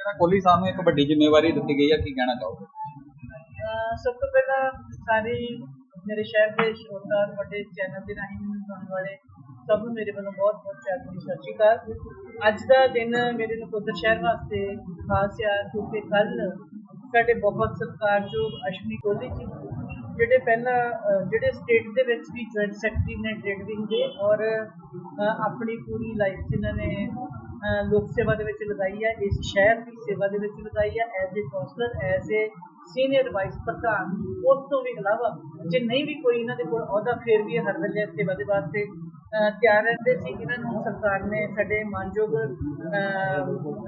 ਜਿਹੜਾ ਕੋਹਲੀ ਸਾਹਿਬ ਨੂੰ ਇੱਕ ਵੱਡੀ ਜ਼ਿੰਮੇਵਾਰੀ ਦਿੱਤੀ ਗਈ ਹੈ, ਕੀ ਕਹਿਣਾ ਚਾਹੋਗੇ? ਸਭ ਤੋਂ ਪਹਿਲਾਂ ਸਾਰੇ ਮੇਰੇ ਸ਼ਹਿਰ ਦੇ ਸ਼ਰੋਤਾ, ਵੱਡੇ ਚੈਨਲ ਦੇ ਰਾਹੀਂ ਮੈਨੂੰ ਸੁਣਨ ਵਾਲੇ ਸਭ ਨੂੰ ਮੇਰੇ ਵੱਲੋਂ ਬਹੁਤ ਬਹੁਤ ਪਿਆਰ ਭਰੀ ਸਤਿ ਸ਼੍ਰੀ ਅਕਾਲ। ਅੱਜ ਦਾ ਦਿਨ ਮੇਰੇ ਨਕੋਦਰ ਸ਼ਹਿਰ ਵਾਸਤੇ ਖਾਸ ਆ ਕਿਉਂਕਿ ਕੱਲ ਸਾਡੇ ਬਹੁਤ ਸਤਿਕਾਰਯੋਗ ਅਸ਼ਵਨੀ ਕੋਹਲੀ ਜੀ, ਜਿਹੜੇ ਪਹਿਲਾਂ ਜਿਹੜੇ ਸਟੇਟ ਦੇ ਵਿੱਚ ਵੀ ਜੁਆਇੰਟ ਸੈਕਟਰੀ ਨੇ ਟ੍ਰੇਡ ਵਿੰਗ ਦੇ, ਔਰ ਆਪਣੀ ਪੂਰੀ ਲਾਈਫ ਜਿਨ੍ਹਾਂ ਨੇ ਲੋਕ ਸੇਵਾ ਦੇ ਵਿੱਚ ਲਗਾਈ ਹੈ, ਇਸ ਸ਼ਹਿਰ ਦੀ ਸੇਵਾ ਦੇ ਵਿੱਚ ਲਗਾਈ ਹੈ as a counsellor as a senior vice ਪ੍ਰਧਾਨ, ਉਸ ਤੋਂ ਵੀ ਇਲਾਵਾ ਜੇ ਨਹੀਂ ਵੀ ਕੋਈ ਇਹਨਾਂ ਦੇ ਕੋਲ ਅਹੁਦਾ, ਫਿਰ ਵੀ ਹਰ ਵੇਲੇ ਸੇਵਾ ਦੇ ਵਾਸਤੇ ਤਿਆਰ ਰਹਿੰਦੇ ਸੀ। ਇਹਨਾਂ ਨੂੰ ਸਰਕਾਰ ਨੇ ਸਾਡੇ ਮਾਨਯੋਗ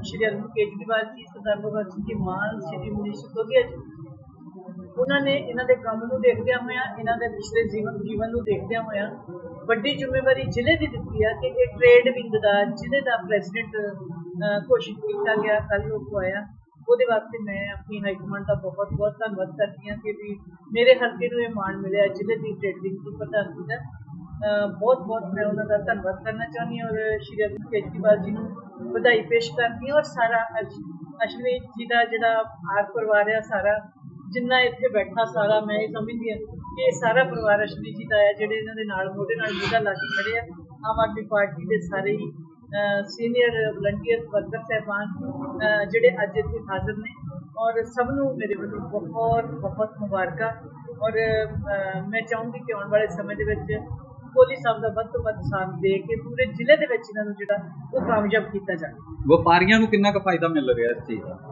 ਸ਼੍ਰੀ ਅਰਵਿੰਦ ਕੇਜਰੀਵਾਲ ਜੀ, ਸਰਦਾਰ ਭਗਵੰਤ ਸਿੰਘ ਜੀ ਮਾਨ, ਸ਼੍ਰੀ ਮਨੀਸ਼ ਸਿਸੋਦੀਆ ਜੀ, ਉਹਨਾਂ ਨੇ ਇਹਨਾਂ ਦੇ ਕੰਮ ਨੂੰ ਦੇਖਦਿਆਂ ਹੋਇਆਂ, ਇਹਨਾਂ ਦੇ ਪਿਛਲੇ ਜੀਵਨ ਜੀਵਨ ਨੂੰ ਦੇਖਦਿਆਂ ਹੋਇਆਂ ਵੱਡੀ ਜ਼ਿੰਮੇਵਾਰੀ ਜ਼ਿਲ੍ਹੇ ਦੀ ਦਿੱਤੀ ਆ ਕਿ ਇਹ ਟ੍ਰੇਡ ਵਿੰਗ ਦਾ, ਜ਼ਿਲ੍ਹੇ ਦਾ ਪ੍ਰੈਜ਼ੀਡੈਂਟ ਘੋਸ਼ਿਤ ਕੀਤਾ ਗਿਆ ਕੱਲ ਉਹ ਆਇਆ। ਉਹਦੇ ਵਾਸਤੇ ਮੈਂ ਆਪਣੀ ਹਾਈ ਕਮਾਂਡ ਦਾ ਬਹੁਤ ਬਹੁਤ ਧੰਨਵਾਦ ਕਰਦੀ ਹਾਂ ਕਿ ਵੀ ਮੇਰੇ ਹਲਕੇ ਨੂੰ ਇਹ ਮਾਣ ਮਿਲਿਆ, ਜ਼ਿਲ੍ਹੇ ਦੀ ਟ੍ਰੇਡ ਵਿੰਗ ਦੀ ਪ੍ਰਧਾਨਗੀ ਦਾ। ਬਹੁਤ ਬਹੁਤ ਮੈਂ ਉਹਨਾਂ ਦਾ ਧੰਨਵਾਦ ਕਰਨਾ ਚਾਹੁੰਦੀ ਹਾਂ ਔਰ ਸ਼੍ਰੀ ਅਰਵਿੰਦ ਕੇਜਰੀਵਾਲ ਜੀ ਨੂੰ ਵਧਾਈ ਪੇਸ਼ ਕਰਦੀ ਹਾਂ ਔਰ ਸਾਰਾ ਅਸ਼ਵਨੀ ਜੀ ਦਾ ਜਿਹੜਾ ਆਰ ਪਰਿਵਾਰ ਆ, ਸਾਰਾ, ਜਿੰਨਾ ਇੱਥੇ ਬੈਠਾ ਸਾਰਾ, ਮੈਂ ਇਹ ਸਮਝਦੀ ਹਾਂ ਇਹ ਸਾਰਾ ਪਰਿਵਾਰ ਅਸ਼ਵਨੀ ਜੀ ਦਾ ਹੈ, ਜਿਹੜੇ ਇਹਨਾਂ ਦੇ ਨਾਲ, ਮੋਢੇ ਨਾਲ ਮੋਢਾ ਲਾ ਕੇ ਖੜੇ ਆ। ਆਮ ਆਦਮੀ ਪਾਰਟੀ ਦੇ ਸਾਰੇ ਹੀ ਸੀਨੀਅਰ ਵਲੰਟੀਅਰ ਵਰਕਰ ਸਹਿਬਾਨ ਜਿਹੜੇ ਅੱਜ ਇੱਥੇ ਹਾਜ਼ਰ ਨੇ। ਔਰ ਸਭ ਨੂੰ ਮੇਰੇ ਵੱਲੋਂ ਬਹੁਤ ਬਹੁਤ ਮੁਬਾਰਕਾਂ। ਔਰ ਮੈਂ ਚਾਹੂੰਗੀ ਕਿ ਆਉਣ ਵਾਲੇ ਸਮੇਂ ਦੇ ਵਿੱਚ ਕੋਹਲੀ ਸਾਹਿਬ ਦਾ ਵੱਧ ਤੋਂ ਵੱਧ ਸਾਥ ਦੇ ਕੇ ਪੂਰੇ ਜ਼ਿਲ੍ਹੇ ਦੇ ਵਿੱਚ ਇਹਨਾਂ ਨੂੰ ਜਿਹੜਾ ਉਹ ਕਾਮਯਾਬ ਕੀਤਾ ਜਾਵੇ। ਵਪਾਰੀਆਂ ਨੂੰ ਕਿੰਨਾ ਕੁ ਫਾਇਦਾ ਮਿਲ ਰਿਹਾ ਇਸ ਚੀਜ਼ ਦਾ?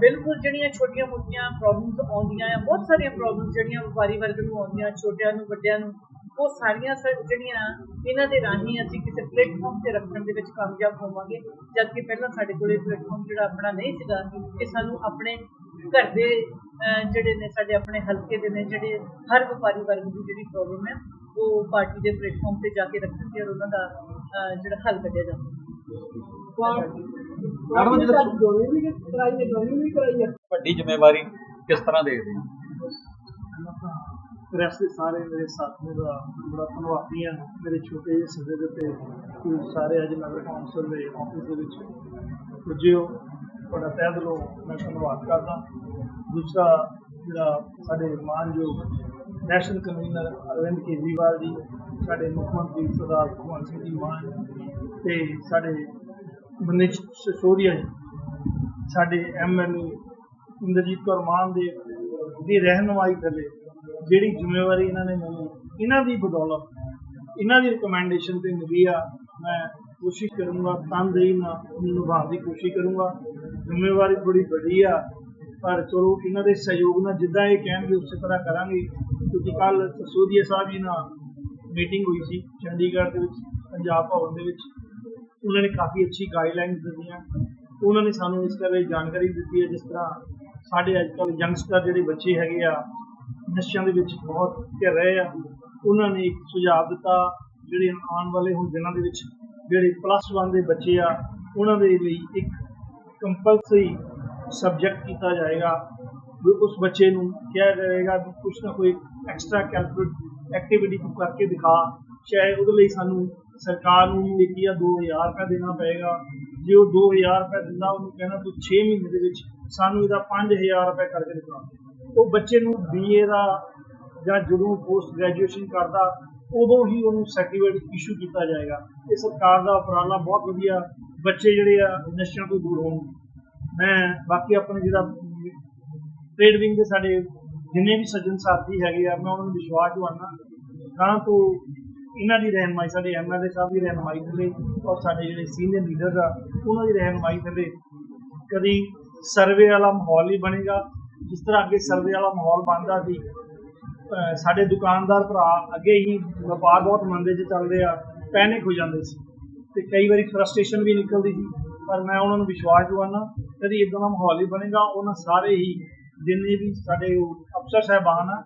ਬਿਲਕੁਲ ਜਿਹੜੀਆਂ ਛੋਟੀਆਂ ਮੋਟੀਆਂ ਪ੍ਰੋਬਲਮਸ ਆਉਂਦੀਆਂ ਆ, ਬਹੁਤ ਸਾਰੀਆਂ ਪ੍ਰੋਬਲਮਸ ਜਿਹੜੀਆਂ ਵਪਾਰੀ ਵਰਗ ਨੂੰ ਆਉਂਦੀਆਂ, ਛੋਟਿਆਂ ਨੂੰ, ਵੱਡਿਆਂ ਨੂੰ, ਉਹ ਸਾਰੀਆਂ ਜਿਹੜੀਆਂ ਇਹਨਾਂ ਦੇ ਰਾਹੀਂ ਅਸੀਂ ਕਿਸੇ ਪਲੇਟਫਾਰਮ ਤੇ ਰੱਖਣ ਦੇ ਵਿੱਚ ਕਾਮਯਾਬ ਹੋਵਾਂਗੇ ਜਦਕਿ ਪਹਿਲਾਂ ਸਾਡੇ ਕੋਲ ਇਹ ਪਲੇਟਫਾਰਮ ਜਿਹੜਾ ਆਪਣਾ ਨਹੀਂ ਸੀਗਾ ਕਿ ਸਾਨੂੰ ਆਪਣੇ ਘਰ ਦੇ ਜਿਹੜੇ ਨੇ ਸਾਡੇ ਆਪਣੇ ਹਲਕੇ ਦੇ ਨੇ, ਜਿਹੜੇ ਹਰ ਵਪਾਰੀ ਵਰਗ ਦੀ ਜਿਹੜੀ ਪ੍ਰੋਬਲਮ ਹੈ, ਉਹ ਪਾਰਟੀ ਦੇ ਪਲੇਟਫਾਰਮ ਤੇ ਜਾ ਕੇ ਰੱਖਣਗੇ ਔਰ ਉਹਨਾਂ ਦਾ ਜਿਹੜਾ ਹੱਲ ਕੱਢਿਆ ਜਾਵੇ ਮੈਡਮ ਜਿਹੜਾ ਦੋਵੇਂ ਵੀ ਕਰਾਈ ਹੈ ਦੋਵੇਂ ਵੀ ਕਰਾਈ ਹੈ। ਵੱਡੀ ਜ਼ਿੰਮੇਵਾਰੀ ਕਿਸ ਤਰ੍ਹਾਂ ਦੇਖਦੇ ਹੋ? ਪ੍ਰੈਸ ਦੇ ਸਾਰੇ ਮੇਰੇ ਸਾਥੀਆਂ ਦਾ ਬੜਾ ਧੰਨਵਾਦੀ ਹਾਂ। ਮੇਰੇ ਛੋਟੇ ਜਿਹੇ ਸੱਦੇ ਦੇ ਤੁਸੀਂ ਸਾਰੇ ਅੱਜ ਨਗਰ ਕੌਂਸਲ ਦੇ ਆਫਿਸ ਦੇ ਵਿੱਚ ਪੁੱਜੇ ਹੋ ਤੁਹਾਡਾ ਤਹਿ ਦਿਲੋਂ ਮੈਂ ਧੰਨਵਾਦ ਕਰਦਾ। ਦੂਸਰਾ ਜਿਹੜਾ ਸਾਡੇ ਮਾਨਯੋਗ ਨੈਸ਼ਨਲ ਕਨਵੀਨਰ ਅਰਵਿੰਦ ਕੇਜਰੀਵਾਲ ਜੀ ਸਾਡੇ ਮੁੱਖ ਮੰਤਰੀ ਸਰਦਾਰ ਭਗਵੰਤ ਸਿੰਘ ਜੀ ਮਾਨ ਤੇ ਸਾਡੇ ਮਨੀਸ਼ ਸਿਸੋਦੀਆ ਜੀ ਸਾਡੇ ਐਮਐਲਏ ਇੰਦਰਜੀਤ ਕੌਰ ਮਾਨ ਦੇ, ਦੀ ਰਹਿਨੁਮਾਈ ਥੱਲੇ ਜਿਹੜੀ ਜ਼ਿੰਮੇਵਾਰੀ ਇਹਨਾਂ ਨੇ ਮੈਨੂੰ, ਇਹਨਾਂ ਦੀ ਬਦੌਲਤ, ਇਹਨਾਂ ਦੀ ਰਿਕਮੈਂਡੇਸ਼ਨ ਤੇ ਮਿਲੀ ਆ, ਮੈਂ ਕੋਸ਼ਿਸ਼ ਕਰੂੰਗਾ ਤਨਦੇਹੀ ਨਾਲ ਨਿਭਾਉਣ ਦੀ ਕੋਸ਼ਿਸ਼ ਕਰੂੰਗਾ। ਜ਼ਿੰਮੇਵਾਰੀ ਬੜੀ ਵੱਡੀ ਆ, ਪਰ ਚਲੋ ਇਹਨਾਂ ਦੇ ਸਹਿਯੋਗ ਨਾਲ ਜਿੱਦਾਂ ਇਹ ਕਹਿਣਗੇ, ਉਸੇ ਤਰ੍ਹਾਂ ਕਰਾਂਗੇ। ਕਿਉਂਕਿ ਕੱਲ ਸੋਧੀਆ ਸਾਹਿਬ ਜੀ ਨਾਲ ਮੀਟਿੰਗ ਹੋਈ ਸੀ, ਚੰਡੀਗੜ੍ਹ ਦੇ ਵਿੱਚ, ਪੰਜਾਬ ਭਵਨ ਦੇ ਵਿੱਚ। ਉਹਨਾਂ ਨੇ ਕਾਫੀ ਅੱਛੀ ਗਾਈਡਲਾਈਨਸ ਦਿੱਤੀਆਂ। ਉਹਨਾਂ ਨੇ ਸਾਨੂੰ ਇਸ ਬਾਰੇ ਜਾਣਕਾਰੀ ਦਿੱਤੀ ਹੈ ਜਿਸ ਤਰ੍ਹਾਂ ਸਾਡੇ ਅੱਜ ਕੱਲ੍ਹ ਯੰਗਸਟਰ ਜਿਹੜੇ ਬੱਚੇ ਹੈਗੇ ਆ, ਨਸ਼ਿਆਂ ਦੇ ਵਿੱਚ ਬਹੁਤ ਘਿਰ ਰਹੇ ਆ। ਉਹਨਾਂ ਨੇ ਇੱਕ ਸੁਝਾਅ ਦਿੱਤਾ, ਜਿਹੜੇ ਆਉਣ ਵਾਲੇ ਹੁਣ ਦਿਨਾਂ ਦੇ ਵਿੱਚ ਜਿਹੜੇ ਪਲੱਸ 1 ਦੇ ਬੱਚੇ ਆ, ਉਹਨਾਂ ਦੇ ਲਈ ਇੱਕ ਕੰਪਲਸਰੀ ਸਬਜੈਕਟ ਕੀਤਾ ਜਾਏਗਾ। ਉਸ ਬੱਚੇ ਨੂੰ ਕਿਹਾ ਜਾਏਗਾ ਕਿ ਕੁਝ ਨਾ ਕੋਈ ਐਕਸਟਰਾ ਕੈਲਕੂਲੇਟ ਐਕਟੀਵਿਟੀ ਤੂੰ ਕਰਕੇ ਦਿਖਾ, ਚਾਹੇ ਉਹਦੇ ਲਈ ਸਾਨੂੰ ਸਰਕਾਰ ਨੂੰ ਇੱਕ ਜਾਂ 2000 ਰੁਪਏ ਦੇਣਾ ਪਏਗਾ। ਜੇ ਉਹ 2000 ਰੁਪਏ ਦਿੰਦਾ, ਉਹਨੂੰ ਕਹਿਣਾ ਤੂੰ 6 ਮਹੀਨੇ ਦੇ ਵਿੱਚ ਸਾਨੂੰ ਇਹਦਾ 5000 ਰੁਪਏ ਕਰਕੇ ਦਿਖਾ ਉਹ ਬੱਚੇ ਨੂੰ ਬੀਏ ਦਾ ਜਾਂ ਜਦੋਂ ਪੋਸਟ ਗ੍ਰੈਜੂਏਸ਼ਨ ਕਰਦਾ, ਉਦੋਂ ਹੀ ਉਹਨੂੰ ਸਰਟੀਫਿਕੇਟ ਇਸ਼ੂ ਕੀਤਾ ਜਾਏਗਾ। ਇਹ ਸਰਕਾਰ ਦਾ ਉਪਰਾਲਾ ਬਹੁਤ ਵਧੀਆ। ਬੱਚੇ ਜਿਹੜੇ ਆ, ਨਸ਼ਿਆਂ ਤੋਂ ਦੂਰ ਹੋਣ। ਮੈਂ ਬਾਕੀ ਆਪਣੇ ਜਿਹੜਾ ਟ੍ਰੇਡ ਵਿੰਗ ਦੇ ਸਾਡੇ ਜਿੰਨੇ ਵੀ ਸੱਜਣ ਸਾਥੀ ਹੈਗੇ ਆ, ਮੈਂ ਉਹਨਾਂ ਨੂੰ ਵਿਸ਼ਵਾਸ ਦਿਵਾਉਣਾ ਗਾਂ ਤੋਂ ਇਹਨਾਂ ਦੀ ਰਹਿਨਮਾਈ, ਸਾਡੇ ਐਮਐਲਏ ਸਾਹਿਬ ਦੀ ਰਹਿਨਮਾਈ ਥੱਲੇ ਔਰ ਸਾਡੇ ਜਿਹੜੇ ਸੀਨੀਅਰ ਲੀਡਰ ਆ, ਉਹਨਾਂ ਦੀ ਰਹਿਨਮਾਈ ਥੱਲੇ ਕਦੀ ਸਰਵੇ ਵਾਲਾ ਮਾਹੌਲ ਹੀ ਬਣੇਗਾ। ਜਿਸ ਤਰ੍ਹਾਂ ਅੱਗੇ ਸਰਵੇ ਵਾਲਾ ਮਾਹੌਲ ਬਣਦਾ ਸੀ ਸਾਡੇ ਦੁਕਾਨਦਾਰ ਭਰਾ ਅੱਗੇ ਹੀ ਵਪਾਰ ਬਹੁਤ ਮੰਦੇ 'ਚ ਚੱਲਦੇ ਆ ਪੈਨਿਕ ਹੋ ਜਾਂਦੇ ਸੀ ਤੇ ਕਈ ਵਾਰੀ ਫਰਸਟ੍ਰੇਸ਼ਨ ਵੀ ਨਿਕਲਦੀ ਸੀ। ਪਰ ਮੈਂ ਉਹਨਾਂ ਨੂੰ ਵਿਸ਼ਵਾਸ ਦਿਵਾਉਣਾ ਕਦੀ ਇਦਾਂ ਦਾ ਮਾਹੌਲ ਹੀ ਬਣੇਗਾ। ਉਹਨਾਂ ਸਾਰੇ ਹੀ ਜਿੰਨੇ ਵੀ ਸਾਡੇ ਅਫਸਰ ਸਾਹਿਬਾਨ ਆ,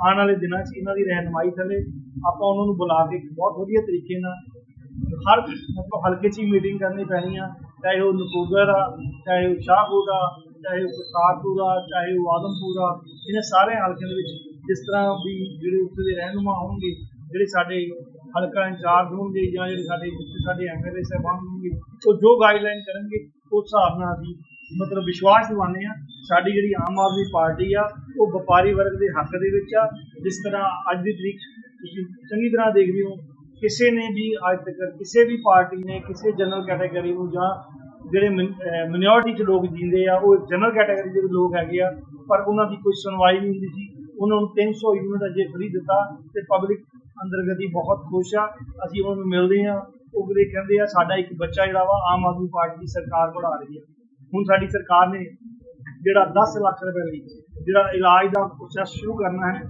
ਆਉਣ ਵਾਲੇ ਦਿਨਾਂ 'ਚ ਇਹਨਾਂ ਦੀ ਰਹਿਨਮਾਈ ਥੱਲੇ ਆਪਾਂ ਉਹਨਾਂ ਨੂੰ ਬੁਲਾ ਕੇ ਬਹੁਤ ਵਧੀਆ ਤਰੀਕੇ ਨਾਲ ਹਰ ਮਤਲਬ ਹਲਕੇ 'ਚ ਹੀ ਮੀਟਿੰਗ ਕਰਨੀ ਪੈਣੀ ਆ, ਚਾਹੇ ਉਹ ਨਕੋਦਰ ਆ, ਚਾਹੇ ਉਹ ਸ਼ਾਹਪੁਰ ਆ, ਚਾਹੇ ਉਹ ਕਰਤਾਰਪੁਰ ਆ, ਚਾਹੇ ਉਹ ਆਦਮਪੁਰ ਆ, ਇਹਨਾਂ ਸਾਰੇ ਹਲਕਿਆਂ ਦੇ ਵਿੱਚ ਜਿਸ ਤਰ੍ਹਾਂ ਵੀ ਜਿਹੜੇ ਉੱਥੇ ਦੇ ਰਹਿਨੁਮਾ ਹੋਣਗੇ, ਜਿਹੜੇ ਸਾਡੇ ਹਲਕਾ ਇੰਚਾਰਜ ਹੋਣਗੇ ਜਾਂ ਜਿਹੜੇ ਸਾਡੇ ਜਿੱਥੇ ਸਾਡੇ ਐਮਐਲਏ ਸਾਹਿਬਾਨ ਹੋਣਗੇ, ਉਹ ਜੋ ਗਾਈਡਲਾਈਨ ਕਰਨਗੇ, ਉਸ ਹਿਸਾਬ ਨਾਲ ਅਸੀਂ ਮਤਲਬ ਵਿਸ਼ਵਾਸ ਦਿਵਾਉਂਦੇ ਆ ਸਾਡੀ ਜਿਹੜੀ ਆਮ ਆਦਮੀ ਪਾਰਟੀ ਆ, ਉਹ ਵਪਾਰੀ ਵਰਗ ਦੇ ਹੱਕ ਦੇ ਵਿੱਚ ਆ, ਜਿਸ ਤਰ੍ਹਾਂ ਅੱਜ ਦੀ ਤਰੀਕ ਤੁਸੀਂ ਚੰਗੀ ਤਰ੍ਹਾਂ ਦੇਖਦੇ ਹੋ, ਕਿਸੇ ਨੇ ਵੀ ਅੱਜ ਤੱਕ ਕਿਸੇ ਵੀ ਪਾਰਟੀ ਨੇ ਕਿਸੇ ਜਨਰਲ ਕੈਟਾਗਰੀ ਨੂੰ ਜਾਂ ਜਿਹੜੇ ਮਿਨੋਰਟੀ ਚ ਲੋਕ ਜੀਂਦੇ ਆ, ਉਹ ਜਨਰਲ ਕੈਟਾਗਰੀ ਦੇ ਲੋਕ ਹੈਗੇ ਆ, ਪਰ ਉਹਨਾਂ ਦੀ ਕੋਈ ਸੁਣਵਾਈ ਨਹੀਂ ਹੁੰਦੀ ਸੀ। ਉਹਨਾਂ ਨੂੰ 300 ਯੂਨਿਟ ਅਜੇ ਫਰੀ ਦਿੱਤਾ ਤੇ ਪਬਲਿਕ ਅੰਦਰ ਗਤੀ ਬਹੁਤ ਖੁਸ਼ ਆ। ਅਸੀਂ ਉਹਨਾਂ ਨੂੰ ਮਿਲਦੇ ਆ ਉਹ ਵੀ ਕਹਿੰਦੇ ਆ, ਸਾਡਾ ਇੱਕ ਬੱਚਾ ਜਿਹੜਾ ਵਾ, ਆਮ ਆਦਮੀ ਪਾਰਟੀ ਦੀ ਸਰਕਾਰ ਬਣਾ ਰਹੀ ਆ। ਹੁਣ ਸਾਡੀ ਸਰਕਾਰ ਨੇ ਜਿਹੜਾ 10 ਲੱਖ ਰੁਪਏ ਲਈ ਜਿਹੜਾ ਇਲਾਜ ਦਾ ਪ੍ਰੋਸੈਸ ਸ਼ੁਰੂ ਕਰਨਾ ਹੈ,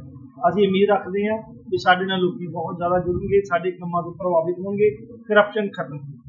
ਅਸੀਂ ਉਮੀਦ ਰੱਖਦੇ ਹਾਂ ਵੀ ਸਾਡੇ ਨਾਲ ਲੋਕੀ ਬਹੁਤ ਜ਼ਿਆਦਾ ਜੁੜਨਗੇ, ਸਾਡੇ ਕੰਮਾਂ ਤੋਂ ਪ੍ਰਭਾਵਿਤ ਹੋਣਗੇ ਕਰਪਸ਼ਨ ਖਤਮ ਹੋਊ